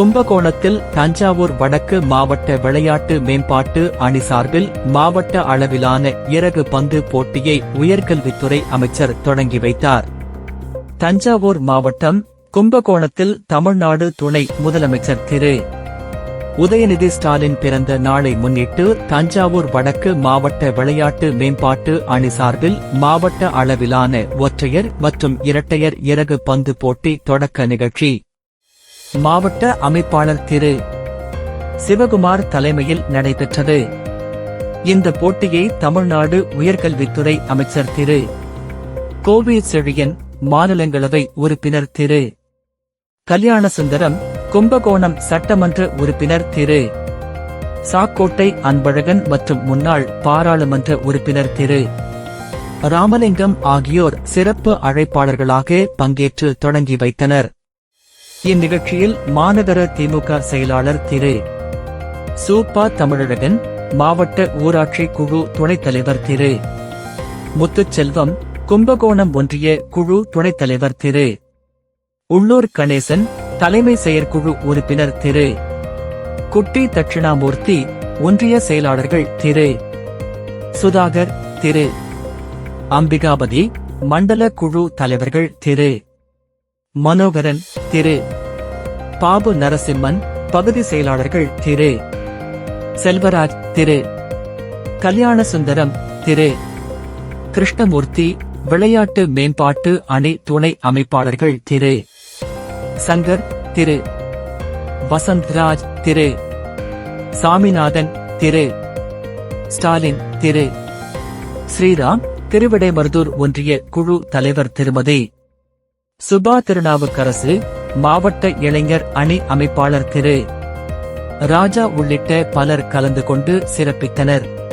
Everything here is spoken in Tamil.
கும்பகோணத்தில் தஞ்சாவூர் வடக்கு மாவட்ட விளையாட்டு மேம்பாட்டு அணி சார்பில் மாவட்ட அளவிலான இறகு பந்து போட்டியை உயர்கல்வித்துறை அமைச்சர் தொடங்கி வைத்தார். தஞ்சாவூர் மாவட்டம் கும்பகோணத்தில் தமிழ்நாடு துணை முதலமைச்சர் திரு. உதயநிதி ஸ்டாலின் பிறந்த நாளை முன்னிட்டு தஞ்சாவூர் வடக்கு மாவட்ட விளையாட்டு மேம்பாட்டு அணி சார்பில் மாவட்ட அளவிலான ஒற்றையர் மற்றும் இரட்டையர் இறகு பந்து போட்டி தொடக்க நிகழ்ச்சி. மாவட்ட அமைப்பாளர் திரு. சிவகுமார் தலைமையில் நடைபெற்றது. இந்த போட்டியை தமிழ்நாடு உயர்கல்வித்துறை அமைச்சர் திரு. கோவி செழியன் மாநிலங்களவை உறுப்பினர் திரு. கல்யாணசுந்தரம் கும்பகோணம் சட்டமன்ற உறுப்பினர் திரு. சாக்கோட்டை அன்பழகன் மற்றும் முன்னாள் பாராளுமன்ற உறுப்பினர் திரு. ராமலிங்கம் ஆகியோர் சிறப்பு அழைப்பாளர்களாக பங்கேற்று தொடங்கி வைத்தனர். இந்நிகழ்ச்சியில் மாநகர திமுக செயலாளர் திரு. சூப்பா தமிழழகன் மாவட்ட ஊராட்சி குழு துணைத் தலைவர் திரு. முத்துச்செல்வம் கும்பகோணம் ஒன்றிய குழு துணைத் தலைவர் திரு. உள்ளூர் கணேசன் தலைமை செயற்குழு உறுப்பினர் திரு. குட்டி தட்சிணாமூர்த்தி ஒன்றிய செயலாளர்கள் திரு. சுதாகர் திரு. அம்பிகாபதி மண்டல குழு தலைவர்கள் திரு. மனோகரன் திரு. பாபு நரசிம்மன் பகுதி செயலாளர்கள் திரு. செல்வராஜ் திரு. கல்யாணசுந்தரம் திரு. கிருஷ்ணமூர்த்தி விளையாட்டு மேம்பாட்டு அணி துணை அமைப்பாளர்கள் திரு. சங்கர் திரு. வசந்த்ராஜ் திரு. சாமிநாதன் திரு. ஸ்டாலின் திரு. ஸ்ரீராம் திருவிடைமருதூர் ஒன்றிய குழு தலைவர் திருமதி சுபா திருநாவுக்கரசு மாவட்ட இளைஞர் அணி அமைப்பாளர் திரு. ராஜா உள்ளிட்ட பலர் கலந்து கொண்டு சிறப்பித்தனர்.